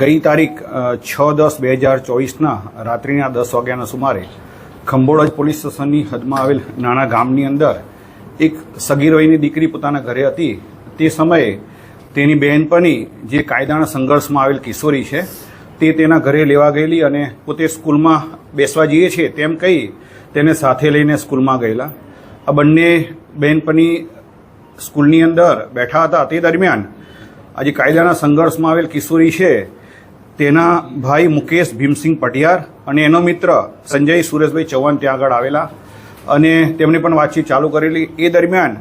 ગઈ તારીખ છ દસ બે હજાર ચોવીસના રાત્રિના દસ વાગ્યાના સુમારે ખંભોળજ પોલીસ સ્ટેશનની હદમાં આવેલ નાના ગામની અંદર એક સગીરવયની દીકરી પોતાના ઘરે હતી. તે સમયે તેની બહેનપણી જે કાયદાના સંઘર્ષમાં આવેલ કિશોરી છે, તે તેના ઘરે લેવા ગયેલી અને પોતે સ્કૂલમાં બેસવા જઈએ છીએ તેમ કહી તેને સાથે લઈને સ્કૂલમાં ગયેલા. આ બંને બહેનપણી સ્કૂલની અંદર બેઠા હતા. તે દરમિયાન આજે કાયદાના સંઘર્ષમાં આવેલ કિશોરી છે. તેના ભાઈ મુકેશ ભીમસિંહ પટિયાર અને એનો મિત્ર સંજય સુરેશભાઈ ચૌહાણ ત્યાં આગળ આવેલા. અને તેમણે પણ વાતચીત ચાલુ કરેલી. એ દરમિયાન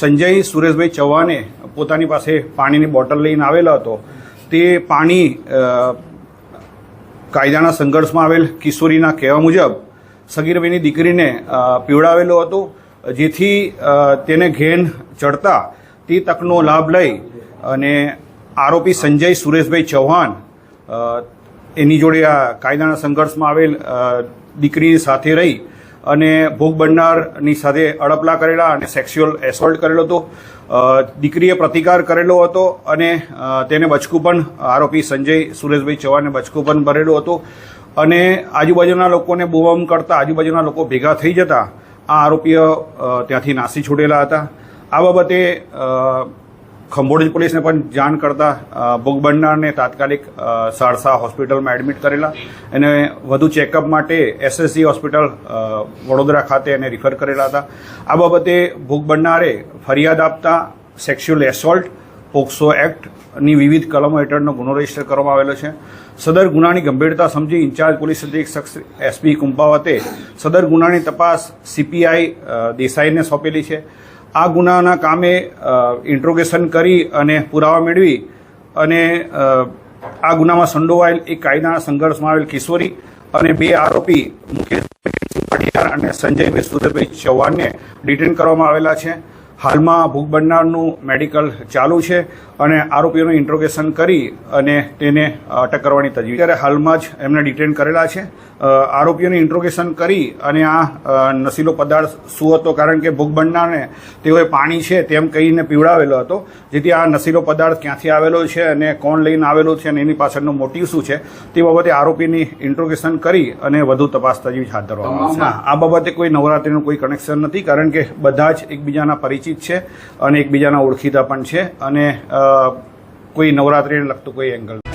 સંજય સુરેશભાઈ ચૌહાણે પોતાની પાસે પાણીની બોટલ લઈને આવેલો હતો. તે પાણી કાયદાના સંઘર્ષમાં આવેલ કિશોરીના કહેવા મુજબ સગીરભાઈની દીકરીને પીવડાવેલો હતો. જેથી તેને ઘેન ચડતા તે તકનો લાભ લઈ અને આરોપી સંજય સુરેશભાઈ ચૌહાણ એની જોડે આ કાયદાના સંઘર્ષમાં આવેલ દીકરીની સાથે રહી અને ભોગ બનનારની સાથે અડપલા કરેલા અને સેક્સ્યુઅલ એસોલ્ટ કરેલો હતો. દીકરીએ પ્રતિકાર કરેલો હતો અને તેને બચકું પણ આરોપી સંજય સુરેશભાઈ ચૌહાણને બચકું પણ ભરેલું હતું. અને આજુબાજુના લોકોને બોમ કરતા આજુબાજુના લોકો ભેગા થઈ જતા આ આરોપીઓ ત્યાંથી નાસી છૂટેલા હતા. આ બાબતે અ, ખંભોળજ પોલીસને પણ જાણ કરતા અ, ભોગ બનનારને તાત્કાલિક સારસા હોસ્પિટલમાં એડમિટ કરેલા. અને વધુ ચેકઅપ માટે એસએસસી હોસ્પિટલ વડોદરા ખાતે એને રિફર કરેલા હતા. આ બાબતે ભોગ ફરિયાદ આપતા સેક્સ્યુઅલ એસોલ્ટ પોક્સો એક્ટની વિવિધ કલમો હેઠળનો ગુનો રજિસ્ટર કરવામાં આવેલો છે. સદર ગુનાની ગંભીરતા સમજી ઇન્ચાર્જ પોલીસ અધિક્ષક એસપી કુંપાવતે સદર ગુનાની તપાસ સીપીઆઈ દેસાઈને સોંપેલી છે. આ ગુનાના કામે ઇન્ટ્રોગેશન કરી અને પુરાવા મેળવી અને આ ગુનામાં સંડોવાયેલ એક કાયદાના સંઘર્ષમાં આવેલ કિશોરી અને બે આરોપી મુકેશ પટિયાર અને સંજયભાઈ સુરેશભાઈ ચૌહાણને ડિટેન કરવામાં આવેલા છે. હાલમાં ભોગ બનનારનું મેડિકલ ચાલુ છે અને આરોપીઓનું ઇન્ટ્રોગેશન કરી અને તેને અટક કરવાની તજવીજ. ત્યારે હાલમાં જ એમને ડિટેન કરેલા છે. આરોપીઓને ઇન્ટ્રોગેશન કરી અને આ નશીલો પદાર્થ શું હતો. કારણ કે ભોગ બનનારને તેઓએ પાણી છે તેમ કહીને પીવડાવેલો હતો. જેથી આ નશીલો પદાર્થ ક્યાંથી આવેલો છે અને કોણ લઈને આવેલો છે અને એની પાછળનો મોટિવ શું છે તે બાબતે આરોપીની ઇન્ટ્રોગેશન કરી અને વધુ તપાસ તજવીજ હાથ ધરવામાં આવશે. આ બાબતે કોઈ નવરાત્રીનું કોઈ કનેક્શન નથી કારણ કે બધા જ એકબીજાના પરિચિત છે અને એકબીજાના ઓળખીતા પણ છે અને કોઈ નવરાત્રિને લગતું કોઈ એંગલ